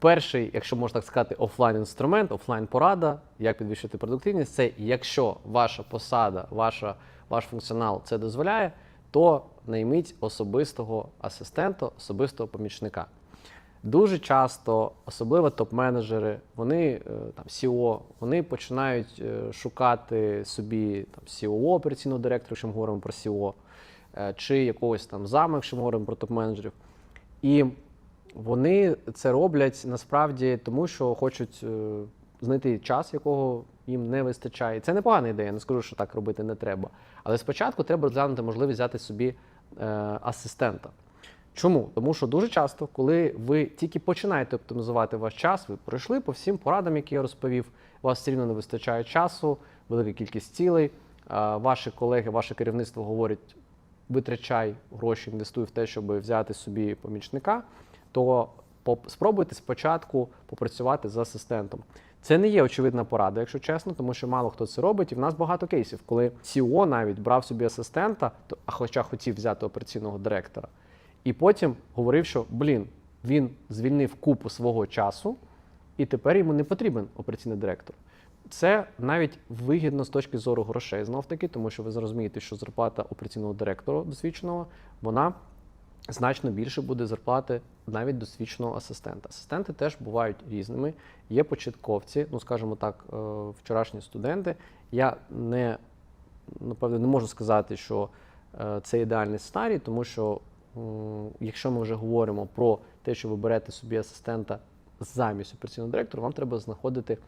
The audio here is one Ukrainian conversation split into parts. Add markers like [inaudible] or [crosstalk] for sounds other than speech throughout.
Перший, якщо можна так сказати, офлайн інструмент, офлайн порада, як підвищити продуктивність, це якщо ваша посада, ваша, ваш функціонал це дозволяє, то найміть особистого асистента, особистого помічника. Дуже часто, особливо топ-менеджери, вони е, там CEO, вони починають е, шукати собі там COO, операційного директора, якщо ми говоримо про CEO, е, чи якогось там зама, якщо ми говоримо про топ-менеджерів. І вони це роблять насправді тому, що хочуть е, знайти час, якого їм не вистачає. Це непогана ідея, я не скажу, що так робити не треба. Але спочатку треба розглянути можливість взяти собі е, асистента. Чому? Тому що дуже часто, коли ви тільки починаєте оптимізувати ваш час, ви пройшли по всім порадам, які я розповів, у вас все рівно не вистачає часу, велика кількість цілей. Ваші колеги, ваше керівництво говорить, витрачай гроші, інвестуй в те, щоб взяти собі помічника, то спробуйте спочатку попрацювати з асистентом. Це не є очевидна порада, якщо чесно, тому що мало хто це робить, і в нас багато кейсів, коли CEO навіть брав собі асистента, а хоча хотів взяти операційного директора, і потім говорив, що блін, він звільнив купу свого часу, і тепер йому не потрібен операційний директор. Це навіть вигідно з точки зору грошей, знов таки, тому що ви зрозумієте, що зарплата операційного директора досвідченого, вона значно більше буде зарплати навіть досвідченого асистента. Асистенти теж бувають різними. Є початковці, ну скажімо так, е, вчорашні студенти. Я не напевно не можу сказати, що е, це ідеальний сценарій, тому що якщо ми вже говоримо про те, що ви берете собі асистента замість операційного директора, вам треба знаходити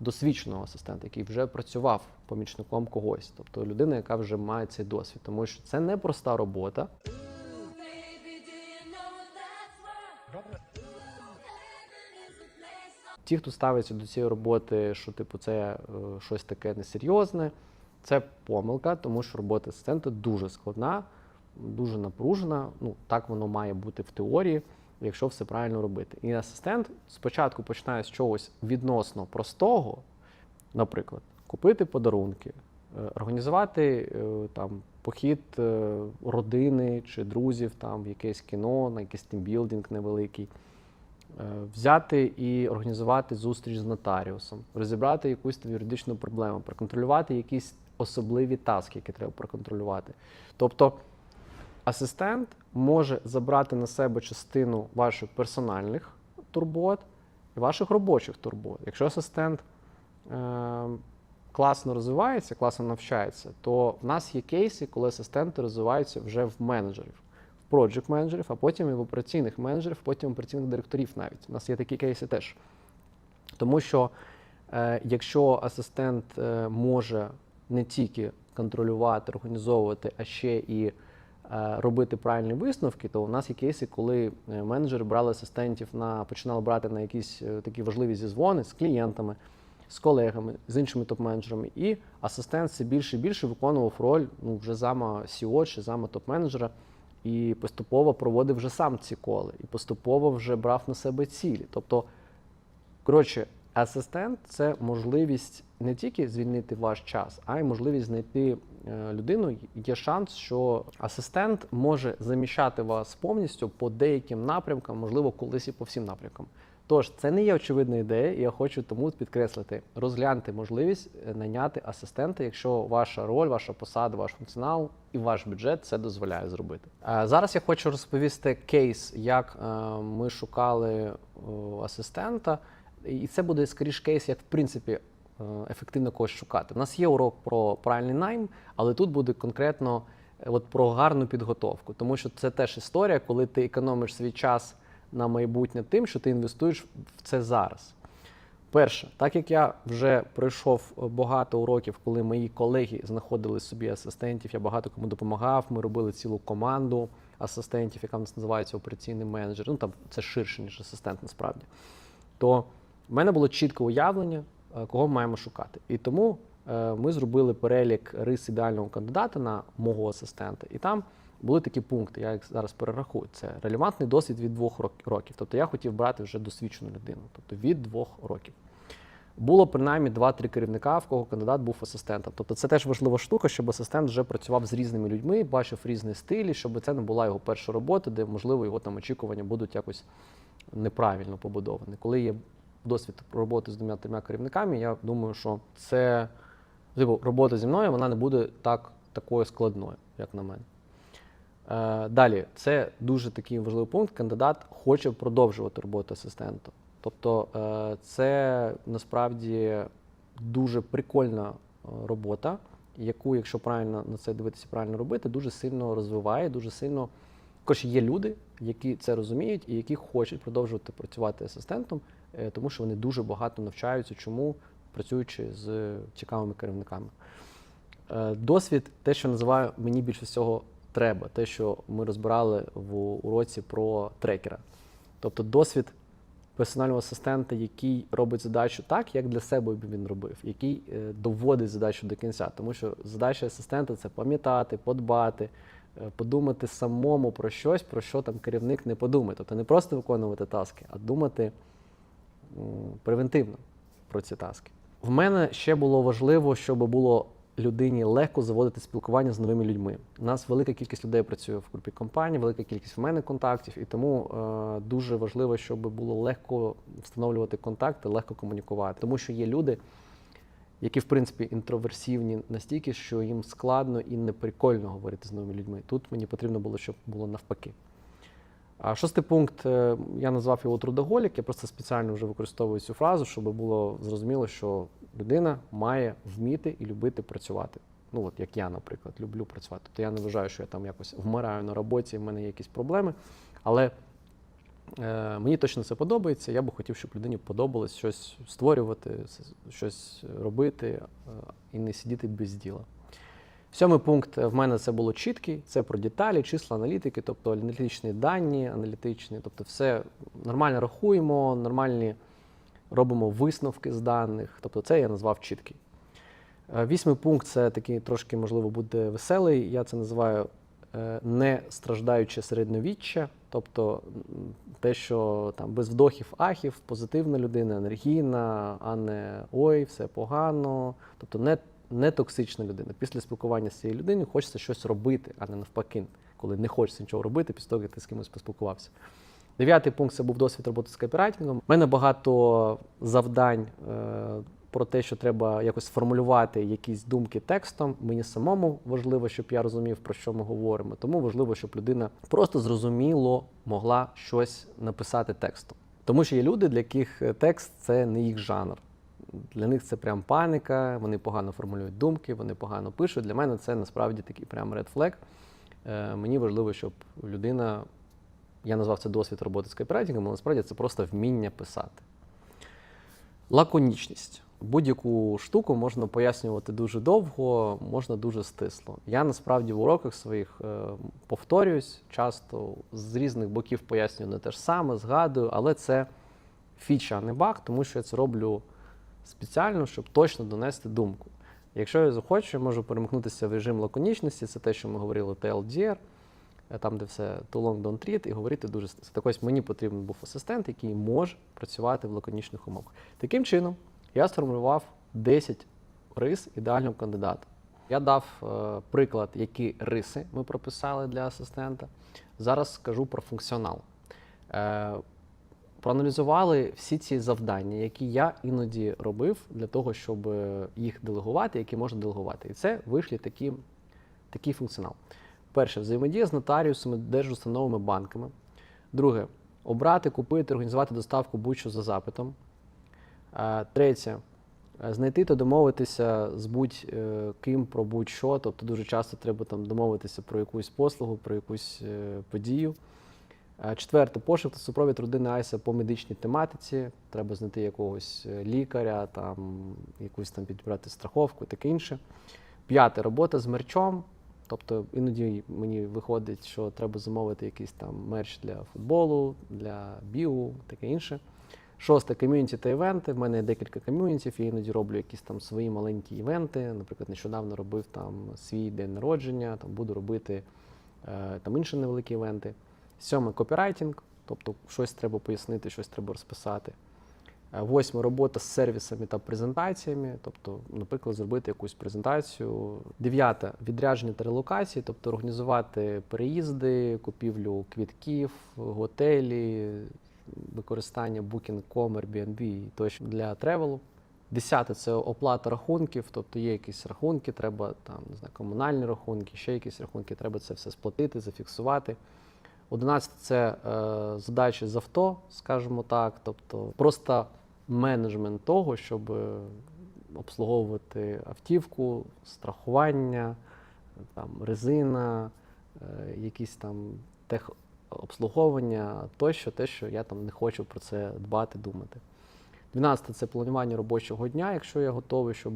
досвідченого асистента, який вже працював помічником когось, тобто людина, яка вже має цей досвід, тому що це не проста робота. Ті, хто ставиться до цієї роботи, що типу це е, щось таке несерйозне, це помилка, тому що робота асистента дуже складна, дуже напружена. Ну так воно має бути в теорії, якщо все правильно робити. І асистент спочатку починає з чогось відносно простого, наприклад, купити подарунки, е, організувати е, там похід родини чи друзів там в якесь кіно, на якийсь тімбілдинг невеликий. Е, взяти і організувати зустріч з нотаріусом, розібрати якусь там юридичну проблему, проконтролювати якісь особливі таски, які треба проконтролювати. Тобто асистент може забрати на себе частину ваших персональних турбот і ваших робочих турбот. Якщо асистент е, класно розвивається, класно навчається, то в нас є кейси, коли асистенти розвиваються вже в менеджерів проджект менеджерів, а потім і в операційних менеджерів, потім операційних директорів навіть. У нас є такі кейси теж. Тому що е, якщо асистент е, може не тільки контролювати, організовувати, а ще і е, робити правильні висновки, то у нас є кейси, коли е, менеджери брали асистентів на починали брати на якісь е, такі важливі зізвони з клієнтами, з колегами, з іншими топ-менеджерами, і асистент все більше і більше виконував роль ну, вже зама CEO чи зама топ-менеджера і поступово проводив вже сам ці коли, і поступово вже брав на себе цілі. Тобто, коротше, асистент це можливість не тільки звільнити ваш час, а й можливість знайти е, людину. Є шанс, що асистент може заміщати вас повністю по деяким напрямкам, можливо, колись і по всім напрямкам. Тож це не є очевидна ідея, і я хочу тому підкреслити, розгляньте можливість е, найняти асистента, якщо ваша роль, ваша посада, ваш функціонал і ваш бюджет це дозволяє зробити. Е, Зараз я хочу розповісти кейс, як ми шукали асистента, і це буде скоріш кейс, як в принципі е, ефективно когось шукати. У нас є урок про правильний найм, але тут буде конкретно е, от про гарну підготовку, тому що це теж історія, коли ти економиш свій час на майбутнє тим, що ти інвестуєш в це зараз. Перше, так як я вже пройшов е, багато уроків, коли мої колеги знаходили собі асистентів, я багато кому допомагав. Ми робили цілу команду асистентів, яка в нас називається операційний менеджер. Ну там це ширше, ніж асистент, насправді. То в мене було чітке уявлення, е, кого ми маємо шукати. І тому е, ми зробили перелік рис ідеального кандидата на мого асистента. І там були такі пункти, я їх зараз перерахую. Це релевантний досвід від двох років. Тобто я хотів брати вже досвідчену людину, тобто від двох років. Було принаймні 2-3 керівника, в кого кандидат був асистентом. Тобто це теж важлива штука, щоб асистент вже працював з різними людьми, бачив різні стилі, щоб це не була його перша робота, де, можливо, його там очікування будуть якось неправильно побудований. Коли є досвід роботи з двома трьома керівниками, я думаю, що це типу, робота зі мною вона не буде так, такою складною, як на мене. Е, далі, це дуже такий важливий пункт. Кандидат хоче продовжувати роботу асистента. Тобто, е, це насправді дуже прикольна е, робота, яку, якщо правильно на це дивитися, правильно робити, дуже сильно розвиває, дуже сильно. Також є люди, які це розуміють і які хочуть продовжувати працювати асистентом, е, тому що вони дуже багато навчаються, чому працюючи з цікавими керівниками. Е, Досвід, те, що називаю мені більше всього треба, те, що ми розбирали в уроці про трекера. Тобто досвід персонального асистента, який робить задачу так, як для себе він робив, який е, доводить задачу до кінця. Тому що задача асистента це пам'ятати, подбати, подумати самому про щось, про що там керівник не подумає. Тобто не просто виконувати таски, а думати превентивно про ці таски. В мене ще було важливо, щоб було людині легко заводити спілкування з новими людьми. У нас велика кількість людей працює в групі компаній, велика кількість в мене контактів, і тому е, дуже важливо, щоб було легко встановлювати контакти, легко комунікувати. Тому що є люди, які в принципі інтроверсивні настільки, що їм складно і неприкольно говорити з новими людьми. Тут мені потрібно було, щоб було навпаки. А шостий пункт е, я назвав його трудоголік. Я просто спеціально вже використовую цю фразу, щоб було зрозуміло, що людина має вміти і любити працювати. Ну от як я, наприклад, люблю працювати. Тобто я не вважаю, що я там якось вмираю на роботі, в мене є якісь проблеми. Але мені точно це подобається. Я би хотів, щоб людині подобалось щось створювати, щось робити е, і не сидіти без діла. Сьомий пункт е, в мене це було чіткий. Це про деталі, числа, аналітики, тобто аналітичні дані, аналітичні, тобто все нормально рахуємо, нормальні робимо висновки з даних. Тобто це я назвав чіткий. Е, Вісьмий пункт це такий трошки, можливо, буде веселий. Я це називаю е, не страждаюче середньовіччя, тобто те, що там без вдохів, ахів, позитивна людина, енергійна, а не ой, все погано. Тобто не, не токсична людина. Після спілкування з цією людиною хочеться щось робити, а не навпаки, коли не хочеться нічого робити, після того, як ти з кимось поспілкувався. Дев'ятий пункт це був досвід роботи з копірайтингом. У мене багато завдань е, про те, що треба якось формулювати якісь думки текстом. Мені самому важливо, щоб я розумів, про що ми говоримо. Тому важливо, щоб людина просто зрозуміло могла щось написати текстом. Тому що є люди, для яких е, текст це не їх жанр. Для них це прям паніка, вони погано формулюють думки, вони погано пишуть. Для мене це насправді такий прям red flag. Е, Мені важливо, щоб людина я назвав це досвід роботи з копірайтингом, але насправді це просто вміння писати. Лаконічність. Будь-яку штуку можна пояснювати дуже довго, можна дуже стисло. Я насправді в уроках своїх е, повторююсь часто з різних боків пояснюю не те ж саме, згадую, але це фіча, а не баг, тому що я це роблю спеціально, щоб точно донести думку. Якщо я захочу, я можу перемкнутися в режим лаконічності, це те, що ми говорили TLDR, е, там, де все too long, don't treat, і говорити дуже стисло. Так ось мені потрібен був асистент, який може працювати в лаконічних умовах. Таким чином, я сформулював 10 рис ідеального кандидата. Я дав е, приклад, які риси ми прописали для асистента. Зараз скажу про функціонал. Е, проаналізували всі ці завдання, які я іноді робив для того, щоб їх делегувати, які можна делегувати. І це вийшли такі, такий функціонал. Перше, взаємодія з нотаріусами, держустановами, банками. Друге, обрати, купити, організувати доставку будь-що за запитом. Е, Третє, е, знайти та домовитися з будь-ким про будь-що. Тобто дуже часто треба там домовитися про якусь послугу, про якусь е, подію. Е, Четверте, пошук та супровід родини Айса по медичній тематиці. Треба знайти якогось е, лікаря, там, якусь там підібрати страховку, таке інше. П'яте, робота з мерчом. Тобто іноді мені виходить, що треба замовити якийсь там мерч для футболу, для бігу, таке інше. Шосте ком'юніті та івенти. В мене є декілька ком'юнітів, я іноді роблю якісь там свої маленькі івенти. Наприклад, нещодавно робив там свій день народження, там буду робити е, там інші невеликі івенти. Сьоме копірайтинг, тобто щось треба пояснити, щось треба розписати. Е, Восьме робота з сервісами та презентаціями, тобто, наприклад, зробити якусь презентацію. Дев'яте відрядження та релокації, тобто організувати переїзди, купівлю квітків, готелі, використання Booking.com, Airbnb і тощо для тревелу. Десяте це оплата рахунків, тобто є якісь рахунки, треба там не знаю, комунальні рахунки, ще якісь рахунки, треба це все сплатити, зафіксувати. Одинадцяте це е, задачі з авто, скажімо так, тобто просто менеджмент того, щоб е, обслуговувати автівку, страхування, там, резина, е, якісь там техобслуговування тощо, те, що я там не хочу про це дбати, думати. 12 це планування робочого дня, якщо я готовий, щоб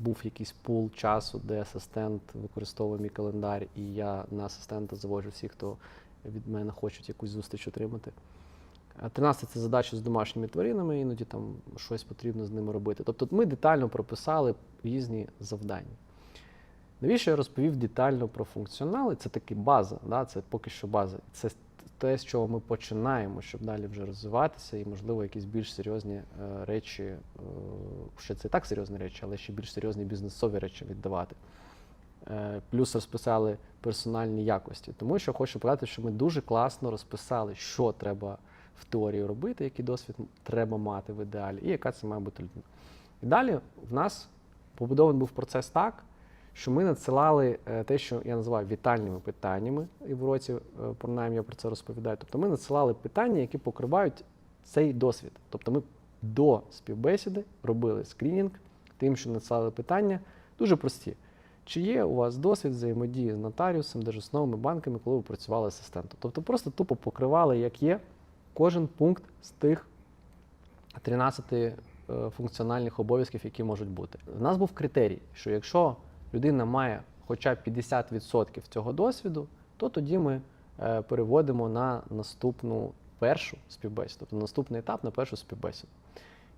був якийсь пул часу, де асистент використовує мій календар, і я на асистента заводжу всіх, хто від мене хочуть якусь зустріч отримати. А 13 це задачі з домашніми тваринами, іноді там щось потрібно з ними робити. Тобто ми детально прописали різні завдання. Навіщо я розповів детально про функціонали? Це таки база, да? це поки що база. Це те, з чого ми починаємо, щоб далі вже розвиватися, і, можливо, якісь більш серйозні е, речі, е, ще це і так серйозні речі, але ще більш серйозні бізнесові речі віддавати. Е, плюс розписали персональні якості. Тому що хочу показати, що ми дуже класно розписали, що треба в теорії робити, який досвід треба мати в ідеалі, і яка це має бути людина. І далі в нас побудований був процес так, що ми надсилали е, те, що я називаю вітальними питаннями, і в уроці, е, принаймні, я про це розповідаю. Тобто ми надсилали питання, які покривають цей досвід. Тобто ми до співбесіди робили скрінінг, тим, що надсилали питання, дуже прості. Чи є у вас досвід взаємодії з нотаріусом, держосновими банками, коли ви працювали асистентом? Тобто просто тупо покривали, як є, кожен пункт з тих 13 е, функціональних обов'язків, які можуть бути. У нас був критерій, що якщо людина має хоча б 50% цього досвіду, то тоді ми е, переводимо на наступну першу співбесіду, тобто наступний етап на першу співбесіду.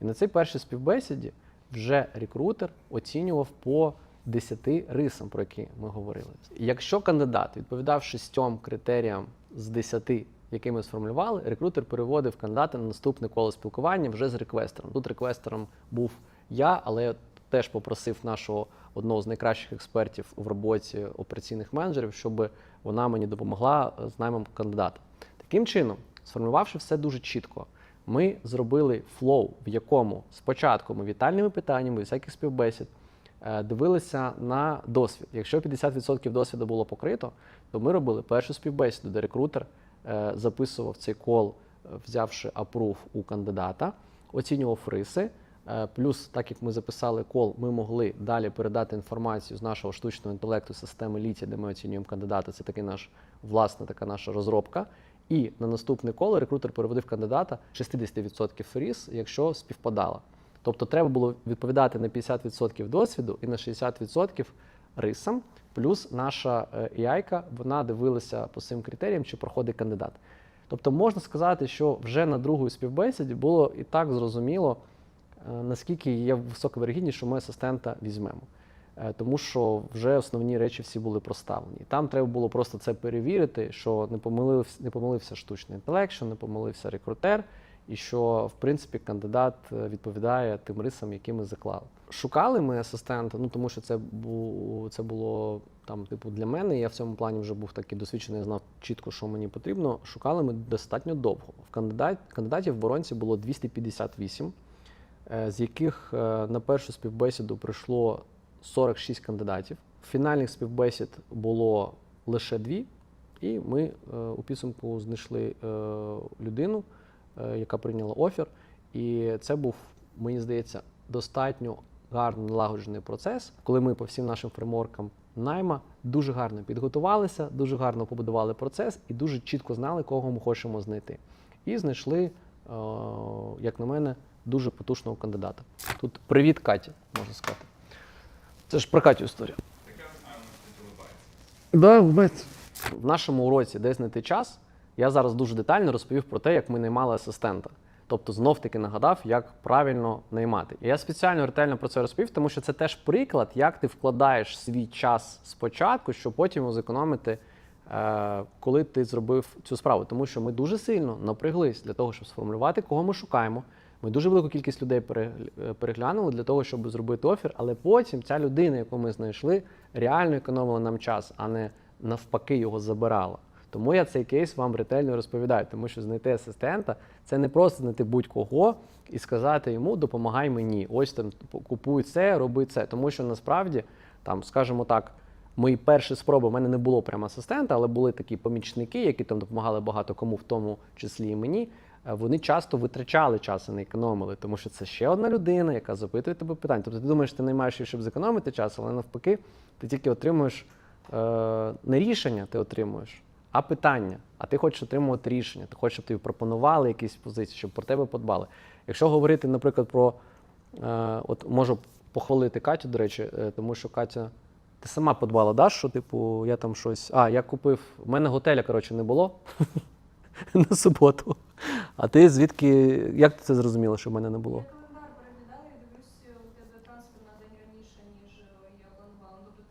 І на цій першій співбесіді вже рекрутер оцінював по 10 рисам, про які ми говорили. Якщо кандидат відповідав шістьом критеріям з 10, які ми сформулювали, рекрутер переводив кандидата на наступне коло спілкування вже з реквестером. Тут реквестером був я, але я теж попросив нашого одного з найкращих експертів в роботі операційних менеджерів, щоб вона мені допомогла з наймом кандидата. Таким чином, сформулювавши все дуже чітко, ми зробили флоу, в якому спочатку ми вітальними питаннями, всяких співбесід е, дивилися на досвід. Якщо 50% досвіду було покрито, то ми робили першу співбесіду, де рекрутер е, записував цей кол, е, взявши апрув у кандидата, оцінював риси. Е, Плюс, так як ми записали кол, ми могли далі передати інформацію з нашого штучного інтелекту системи Літі, де ми оцінюємо кандидата. Це такий наш власна така наша розробка. І на наступне коло рекрутер переводив кандидата 60% ріс, якщо співпадало. Тобто треба було відповідати на 50% досвіду і на 60% рисам. Плюс наша е, AI, вона дивилася по цим критеріям, чи проходить кандидат. Тобто можна сказати, що вже на другій співбесіді було і так зрозуміло, е, наскільки є висока вирогідність, що ми асистента візьмемо. Е, Тому що вже основні речі всі були проставлені. Там треба було просто це перевірити, що не помилився, не помилився штучний інтелект, що не помилився рекрутер, і що в принципі кандидат е, відповідає тим рисам, які ми заклали. Шукали ми асистента, ну тому що це було, це було там, типу, для мене. Я в цьому плані вже був такий досвідчений, знав чітко, що мені потрібно. Шукали ми достатньо довго. В кандидат, кандидатів в воронці було 258, е, з яких е, на першу співбесіду прийшло 46 кандидатів. Фінальних співбесід було лише дві, і ми е, у підсумку знайшли е, людину, е, яка прийняла офер. І це був, мені здається, достатньо гарно налагоджений процес, коли ми по всім нашим фреймворкам найма дуже гарно підготувалися, дуже гарно побудували процес і дуже чітко знали, кого ми хочемо знайти. І знайшли, е, як на мене, дуже потужного кандидата. Тут привіт, Каті, можна сказати. Це ж про Катю історія. Да, в нашому уроці «Де знайти час я зараз дуже детально розповів про те, як ми наймали асистента. Тобто знов таки нагадав, як правильно наймати. І я спеціально ретельно про це розповів, тому що це теж приклад, як ти вкладаєш свій час спочатку, щоб потім його зекономити, е, коли ти зробив цю справу. Тому що ми дуже сильно напряглись для того, щоб сформулювати, кого ми шукаємо. Ми дуже велику кількість людей е, переглянули для того, щоб зробити офір, але потім ця людина, яку ми знайшли, реально економила нам час, а не навпаки його забирала. Тому я цей кейс вам ретельно розповідаю, тому що знайти асистента це не просто знайти будь-кого і сказати йому допомагай мені. Ось там купуй це, роби це. Тому що насправді, там, скажімо так, мої перші спроби, в мене не було прямо асистента, але були такі помічники, які там допомагали багато кому, в тому числі і мені. Е, Вони часто витрачали час і не економили, тому що це ще одна людина, яка запитує тебе питання. Тобто ти думаєш, ти наймаєш її, щоб зекономити час, але навпаки, ти тільки отримуєш е, не рішення, ти отримуєш, а питання. А ти хочеш отримувати рішення. Ти хочеш, щоб тобі пропонували якісь позиції, щоб про тебе подбали. Якщо говорити, наприклад, про е, от можу похвалити Катю, до речі, е, тому що Катя. Ти сама подбала, да, що, типу, я там щось. А, я купив. У мене готеля, коротше, не було [laughs] на суботу. А ти звідки. Як ти це зрозуміла, що в мене не було?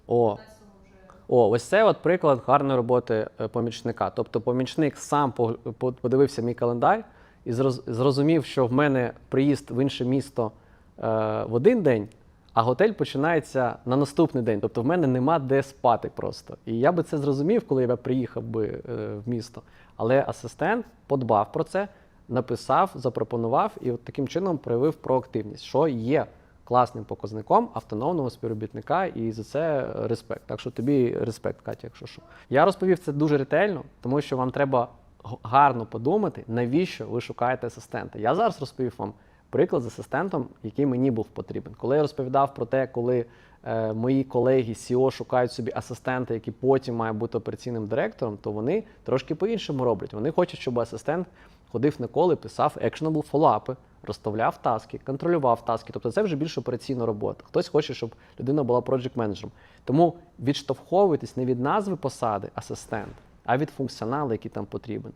О. 15-го вже. О, ось це от приклад гарної роботи е, помічника. Тобто помічник сам по- по- подивився мій календар і зроз- зрозумів, що в мене приїзд в інше місто е, в один день, а готель починається на наступний день. Тобто в мене нема де спати просто. І я би це зрозумів, коли я приїхав би е, в місто. Але асистент подбав про це, написав, запропонував і от таким чином проявив проактивність, що є класним показником автономного співробітника, і за це респект. Так що тобі респект, Катя, якщо що. Я розповів це дуже ретельно, тому що вам треба гарно подумати, навіщо ви шукаєте асистента. Я зараз розповів вам приклад з асистентом, який мені був потрібен. Коли я розповідав про те, коли е, мої колеги CEO шукають собі асистента, який потім має бути операційним директором, то вони трошки по-іншому роблять. Вони хочуть, щоб асистент ходив на коли, писав actionable фоллапи, розставляв таски, контролював таски. Тобто це вже більш операційна робота. Хтось хоче, щоб людина була project менеджером Тому відштовховуйтесь не від назви посади асистент, а від функціоналу, який там потрібен.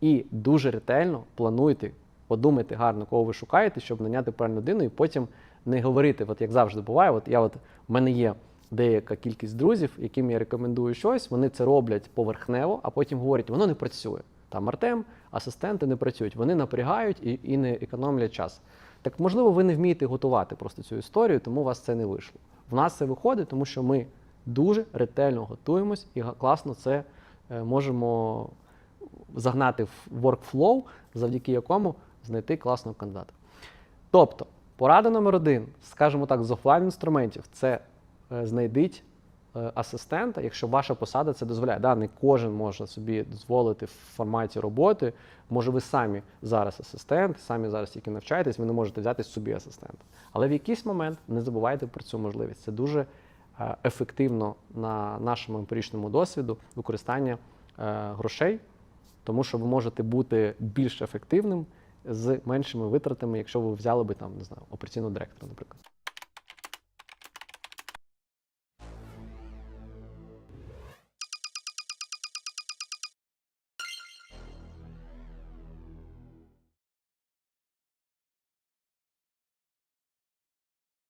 І дуже ретельно плануйте, подумайте гарно, кого ви шукаєте, щоб наняти правильну людину, і потім не говорити, от як завжди буває. От я от в мене є деяка кількість друзів, яким я рекомендую щось, вони це роблять поверхнево, а потім говорять, воно не працює. Там Артем, асистенти не працюють, вони напрягають і, і не економлять час. Так можливо, ви не вмієте готувати просто цю історію, тому у вас це не вийшло. В нас це виходить, тому що ми дуже ретельно готуємось і класно це е, можемо загнати в workflow, завдяки якому знайти класного кандидата. Тобто, порада номер один, скажімо так, з офлайн інструментів, це е, знайдіть е, асистента, якщо ваша посада це дозволяє. Да, не кожен може собі дозволити в форматі роботи. Може, ви самі зараз асистент, самі зараз тільки навчаєтесь, ви не можете взяти собі асистента. Але в якийсь момент не забувайте про цю можливість. Це дуже е, ефективно на нашому емпіричному досвіду використання грошей, тому що ви можете бути більш ефективним з меншими витратами, якщо ви взяли би там, не знаю, операційного директора, наприклад.